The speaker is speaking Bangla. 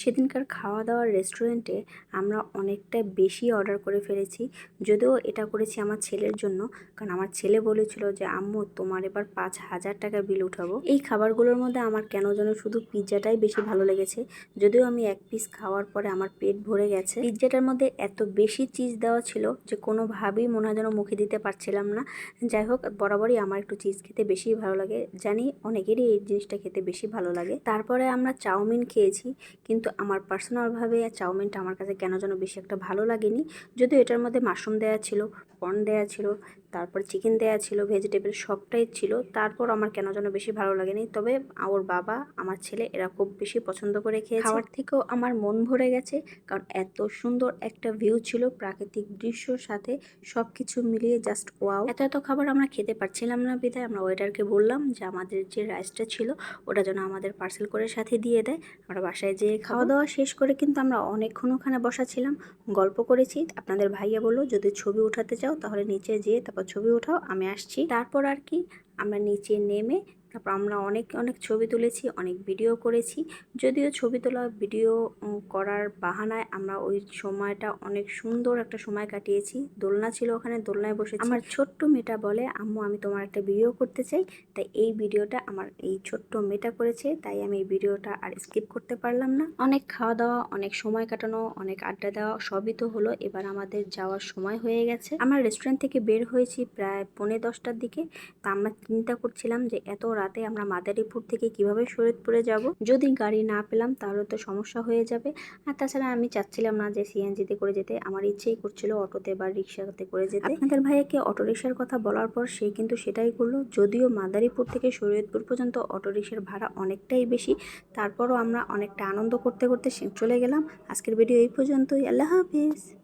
সেদিনকার খাওয়া দাওয়ার রেস্টুরেন্টে আমরা অনেকটা বেশি অর্ডার করে ফেলেছি। যদিও এটা করেছি আমার ছেলের জন্য, কারণ আমার ছেলে বলেছিল যে, আম্মু, তোমার এবার পাঁচ হাজার টাকা বিল উঠাবো। এই খাবারগুলোর মধ্যে আমার কেন যেন শুধু পিৎজাটাই বেশি ভালো লেগেছে। যদিও আমি এক পিস খাওয়ার পরে আমার পেট ভরে গেছে। পিৎজাটার মধ্যে এত বেশি চিজ দেওয়া ছিল যে, কোনোভাবেই মনে হয় যেন মুখে দিতে পারছিলাম না। যাই হোক, বরাবরই আমার একটু চিজ খেতে বেশি ভালো লাগে। জানি অনেকেরই এই জিনিসটা খেতে বেশি ভালো লাগে। তারপরে আমরা চাউমিন খেয়েছি, কিন্তু আমার পার্সোনালভাবে চাউমিনটা আমার কাছে কেন যেন বেশি একটা ভালো লাগেনি। যদিও এটার মধ্যে মাশরুম দেওয়া ছিল কর্ন দেওয়া ছিল তারপর চিকেন দেওয়া ছিল ভেজিটেবল সবটাই ছিল। তারপর আমার কেন যেন বেশি ভালো লাগেনি। তবে ওর বাবা আমার ছেলে এরা খুব বেশি পছন্দ করে খেয়েছে। খাওয়ার থেকেও আমার মন ভরে গেছে কারণ এত সুন্দর একটা ভিউ ছিল প্রাকৃতিক দৃশ্যর সাথে সব কিছু মিলিয়ে জাস্ট ওয়াও এত এত খাবার আমরা খেতে পারছিলাম না বিদায় আমরা ওয়েটারকে বললাম যে আমাদের যে রাইসটা ছিল ওটা যেন আমাদের পার্সেল করে সাথে দিয়ে দেয়। আমরা বাসায় যেয়ে খাওয়া দাওয়া শেষ করে কিন্তু আমরা অনেকক্ষণ ওখানে বসা ছিলাম। গল্প করেছি আপনাদের ভাইয়া বলল যদি ছবি উঠাতে চাও তাহলে নিচে যেয়ে তারপর ছবি ওঠাও আমি আসছি। তারপর আর কি আমরা নিচে নেমে তারপর আমরা অনেক অনেক ছবি তুলেছি, অনেক ভিডিও করেছি। যদিও ছবি তোলা ভিডিও করার বাহানায় আমরা ওই সময়টা অনেক সুন্দর একটা সময় কাটিয়েছি। দোলনা ছিল ওখানে, দোলনায় বসে আমার ছোট্ট মেয়েটা বলে, আম্মু, আমি তোমার একটা ভিডিও করতে চাই। তাই এই ভিডিওটা আমার এই ছোট্ট মেয়েটা করেছে, তাই আমি এই ভিডিওটা আর স্কিপ করতে পারলাম না। অনেক খাওয়া দাওয়া, অনেক সময় কাটানো, অনেক আড্ডা দেওয়া, সবই তো হলো। এবার আমাদের যাওয়ার সময় হয়ে গেছে। আমরা রেস্টুরেন্ট থেকে বের হয়েছি প্রায় পৌনে দশটার দিকে। তা আমরা চিন্তা করছিলাম যে এত রাতে আমরা মাদারীপুর থেকে কীভাবে শরীয়তপুরে যাব? যদি গাড়ি না পেলাম, তাহলে তো সমস্যা হয়ে যাবে। আর তাছাড়া আমি চাচ্ছিলাম না যে সিএনজিতে করে যেতে। আমার ইচ্ছেই করছিল অটোতে বা রিক্সাতে করে যেতে। আপনাদের ভাইয়াকে অটো রিক্সার কথা বলার পর সে কিন্তু সেটাই করল। যদিও মাদারীপুর থেকে শরীয়তপুর পর্যন্ত অটো রিক্সার ভাড়া অনেকটাই বেশি, তারপরও আমরা অনেকটা আনন্দ করতে করতে চলে গেলাম। আজকের ভিডিও এই পর্যন্তই। আল্লাহ হাফিজ।